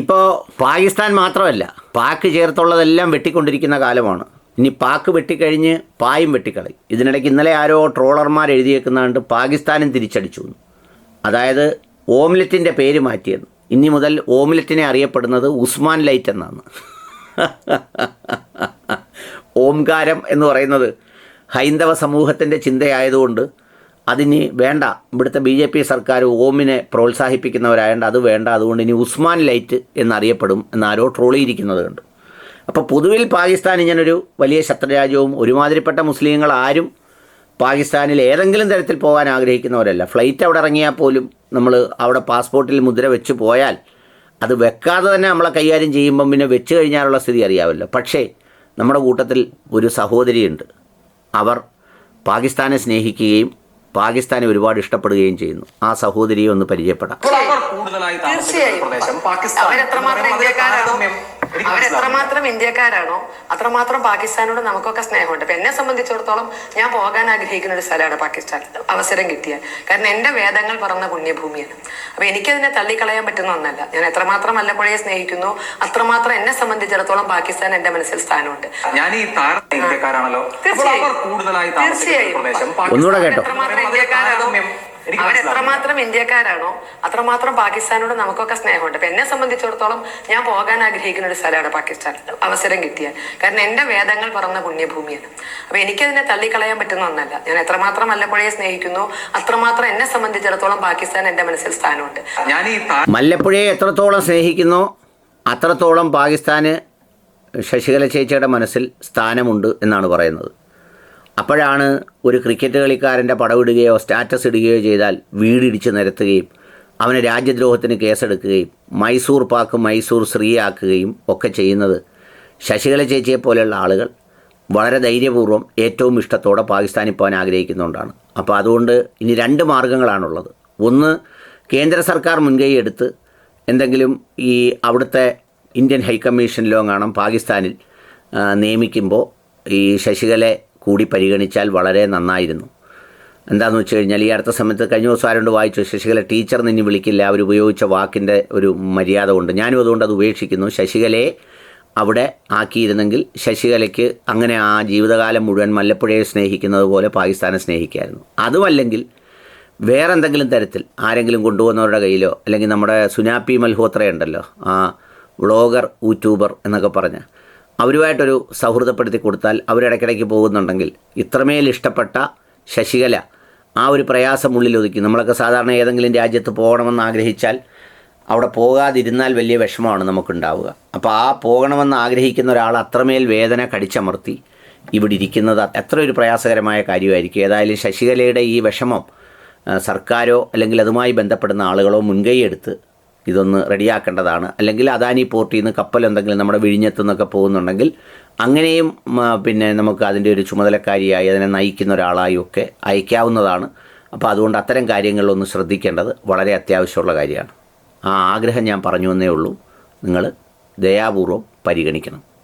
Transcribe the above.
ഇപ്പോൾ പാകിസ്ഥാൻ മാത്രമല്ല പാക്ക് ചേർത്തുള്ളതെല്ലാം വെട്ടിക്കൊണ്ടിരിക്കുന്ന കാലമാണ്. ഇനി പാക്ക് വെട്ടിക്കഴിഞ്ഞ് പായും വെട്ടിക്കളയും. ഇതിനിടയ്ക്ക് ഇന്നലെ ആരോ ട്രോളർമാർ എഴുതിയേക്കുന്നതുകൊണ്ട് പാകിസ്ഥാനും തിരിച്ചടിച്ചു. അതായത് ഓംലെറ്റിന്റെ പേര് മാറ്റിയെന്ന്. ഇനി മുതൽ ഓംലെറ്റിനെ അറിയപ്പെടുന്നത് ഉസ്മാൻ ലൈറ്റ് എന്നാണ്. ഓംകാരം എന്ന് പറയുന്നത് ഹൈന്ദവ സമൂഹത്തിന്റെ ചിന്തയായതുകൊണ്ട് അതിന് വേണ്ട. ഇവിടുത്തെ ബി ജെ പി സർക്കാർ ഓമിനെ പ്രോത്സാഹിപ്പിക്കുന്നവരായതുകൊണ്ട് അത് വേണ്ട. അതുകൊണ്ട് ഇനി ഉസ്മാൻ ലൈറ്റ് എന്നറിയപ്പെടും എന്നാരോ ട്രോളിയിരിക്കുന്നത് കണ്ടു. അപ്പോൾ പൊതുവിൽ പാകിസ്ഥാൻ ഇങ്ങനൊരു വലിയ ശത്രുരാജ്യവും ഒരുമാതിരിപ്പെട്ട മുസ്ലിങ്ങൾ ആരും പാകിസ്ഥാനിൽ ഏതെങ്കിലും തരത്തിൽ പോകാൻ ആഗ്രഹിക്കുന്നവരല്ല. ഫ്ലൈറ്റ് അവിടെ ഇറങ്ങിയാൽ പോലും നമ്മൾ അവിടെ പാസ്പോർട്ടിൽ മുദ്ര വെച്ച് പോയാൽ അത് വെക്കാതെ തന്നെ നമ്മളെ കൈകാര്യം ചെയ്യുമ്പം പിന്നെ വെച്ച് കഴിഞ്ഞാലുള്ള സ്ഥിതി അറിയാമല്ലോ പക്ഷേ നമ്മുടെ കൂട്ടത്തിൽ ഒരു സഹോദരിയുണ്ട്. അവർ പാകിസ്ഥാനെ സ്നേഹിക്കുകയും പാകിസ്ഥാനെ ഒരുപാട് ഇഷ്ടപ്പെടുകയും ചെയ്യുന്നു. ആ സഹോദരിയെ ഒന്ന് പരിചയപ്പെടാം. അവരെത്രമാത്രം ഇന്ത്യക്കാരാണോ. ഇന്ത്യക്കാരാണോ അത്രമാത്രം പാകിസ്ഥാനോട് നമുക്കൊക്കെ സ്നേഹമുണ്ട്. അപ്പൊ എന്നെ സംബന്ധിച്ചിടത്തോളം ഞാൻ പോകാൻ ആഗ്രഹിക്കുന്ന ഒരു സ്ഥലമാണ് പാകിസ്ഥാൻ. അവസരം കിട്ടിയാൽ. കാരണം എന്റെ വേദങ്ങൾ പറഞ്ഞ പുണ്യഭൂമിയാണ്. അപ്പൊ എനിക്കതിനെ തള്ളിക്കളയാൻ പറ്റുന്ന ഒന്നല്ല. ഞാൻ എത്രമാത്രം വല്ലപ്പുഴയെ സ്നേഹിക്കുന്നു അത്രമാത്രം എന്നെ സംബന്ധിച്ചിടത്തോളം പാകിസ്ഥാൻ എന്റെ മനസ്സിൽ സ്ഥാനമുണ്ട്. ഞാൻ ഈ ഇന്ത്യക്കാരാണല്ലോ. തീർച്ചയായും. തീർച്ചയായും. എത്രമാത്രം ഒന്നുകൂടെ അവരെത്രമാത്രം ഇന്ത്യക്കാരാണോ അത്രമാത്രം പാകിസ്ഥാനോട് നമുക്കൊക്കെ സ്നേഹമുണ്ട്. അപ്പൊ എന്നെ സംബന്ധിച്ചിടത്തോളം ഞാൻ പോകാൻ ആഗ്രഹിക്കുന്ന ഒരു സ്ഥലമാണ് പാകിസ്ഥാൻ. അവസരം കിട്ടിയാൽ. കാരണം എന്റെ വേദങ്ങൾ പറഞ്ഞ പുണ്യഭൂമിയാണ്. അപ്പൊ എനിക്കതിനെ തള്ളിക്കളയാൻ പറ്റുന്ന ഒന്നല്ല. ഞാൻ എത്രമാത്രം മല്ലപ്പുഴയെ സ്നേഹിക്കുന്നു അത്രമാത്രം എന്നെ സംബന്ധിച്ചിടത്തോളം പാകിസ്ഥാൻ എന്റെ മനസ്സിൽ സ്ഥാനമുണ്ട്. ഞാൻ ഈ മല്ലപ്പുഴയെ എത്രത്തോളം സ്നേഹിക്കുന്നു അത്രത്തോളം പാകിസ്ഥാന് ശശികല ചേച്ചിയുടെ മനസ്സിൽ സ്ഥാനമുണ്ട് എന്നാണ് പറയുന്നത്. അപ്പോഴാണ് ഒരു ക്രിക്കറ്റ് കളിക്കാരന്റെ പടവിടുകയോ സ്റ്റാറ്റസ് ഇടുകയോ ചെയ്താൽ വീടിടിച്ച് നിരത്തുകയും അവന് രാജ്യദ്രോഹത്തിന് കേസെടുക്കുകയും മൈസൂർ പാക്ക് മൈസൂർ ശ്രീയാക്കുകയും ഒക്കെ ചെയ്യുന്നത് ശശികല ചേച്ചിയെ പോലെയുള്ള ആളുകൾ വളരെ ധൈര്യപൂർവം ഏറ്റവും ഇഷ്ടത്തോടെ പാകിസ്ഥാനിൽ പോകാൻ ആഗ്രഹിക്കുന്നുകൊണ്ടാണ് അപ്പോൾ അതുകൊണ്ട് ഇനി രണ്ട് മാർഗങ്ങളാണുള്ളത്. ഒന്ന് കേന്ദ്ര സർക്കാർ മുൻകൈ എടുത്ത് എന്തെങ്കിലും ഈ അവിടുത്തെ ഇന്ത്യൻ ഹൈക്കമ്മീഷനിലോ കാണാം പാകിസ്ഥാനിൽ നിയമിക്കുമ്പോൾ ഈ ശശികലെ കൂടി പരിഗണിച്ചാൽ വളരെ നന്നായിരുന്നു. എന്താണെന്ന് വെച്ച് കഴിഞ്ഞാൽ ഈ അടുത്ത സമയത്ത് കഴിഞ്ഞ ദിവസം ആരോണ്ട് വായിച്ചു? ശശികല ടീച്ചർ നിന്നെ വിളിക്കില്ല. അവർ ഉപയോഗിച്ച വാക്കിന്റെ ഒരു മര്യാദ കൊണ്ട്. ഞാനും അതുകൊണ്ട് അത് ഉപേക്ഷിക്കുന്നു. ശശികലയെ അവിടെ ആക്കിയിരുന്നെങ്കിൽ ശശികലയ്ക്ക് അങ്ങനെ ആ ജീവിതകാലം മുഴുവൻ മല്ലപ്പുഴയെ സ്നേഹിക്കുന്നത് പോലെ പാകിസ്ഥാനെ സ്നേഹിക്കായിരുന്നു. അതുമല്ലെങ്കിൽ വേറെ എന്തെങ്കിലും തരത്തിൽ ആരെങ്കിലും കൊണ്ടുവന്നവരുടെ കയ്യിലോ അല്ലെങ്കിൽ നമ്മുടെ സുനാപ്പി മൽഹോത്ര ഉണ്ടല്ലോ ആ വ്ളോഗർ യൂട്യൂബർ എന്നൊക്കെ പറഞ്ഞ് അവരുമായിട്ടൊരു സൗഹൃദപ്പെടുത്തി കൊടുത്താൽ അവരിടയ്ക്കിടയ്ക്ക് പോകുന്നുണ്ടെങ്കിൽ ഇത്രമേൽ ഇഷ്ടപ്പെട്ട ശശികല ആ ഒരു പ്രയാസം ഉള്ളിൽ ഒതുക്കി നമ്മളൊക്കെ സാധാരണ ഏതെങ്കിലും രാജ്യത്ത് പോകണമെന്ന് ആഗ്രഹിച്ചാൽ അവിടെ പോകാതിരുന്നാൽ വലിയ വിഷമമാണ് നമുക്കുണ്ടാവുക. അപ്പോൾ ആ പോകണമെന്ന് ആഗ്രഹിക്കുന്ന ഒരാൾ അത്രമേൽ വേദന കടിച്ചമർത്തി ഇവിടെ ഇരിക്കുന്നത് എത്ര ഒരു പ്രയാസകരമായ കാര്യമായിരിക്കും. ഏതായാലും ശശികലയുടെ ഈ വിഷമം സർക്കാരോ അല്ലെങ്കിൽ അതുമായി ബന്ധപ്പെടുന്ന ആളുകളോ മുൻകൈ എടുത്ത് ഇതൊന്ന് റെഡിയാക്കേണ്ടതാണ്. അല്ലെങ്കിൽ അദാനി പോർട്ടിൽ നിന്ന് കപ്പൽ എന്തെങ്കിലും നമ്മുടെ വിഴിഞ്ഞത്ത് നിന്നൊക്കെ പോകുന്നുണ്ടെങ്കിൽ അങ്ങനെയും പിന്നെ നമുക്ക് അതിന്റെ ഒരു ചുമതലക്കാരിയായി അതിനെ നയിക്കുന്ന ഒരാളായും ഒക്കെ അയക്കാവുന്നതാണ്. അപ്പോൾ അതുകൊണ്ട് അത്തരം കാര്യങ്ങളിലൊന്ന് ശ്രദ്ധിക്കേണ്ടത് വളരെ അത്യാവശ്യമുള്ള കാര്യമാണ്. ആ ആഗ്രഹം ഞാൻ പറഞ്ഞു എന്നേ ഉള്ളൂ. നിങ്ങൾ ദയാപൂർവം പരിഗണിക്കണം.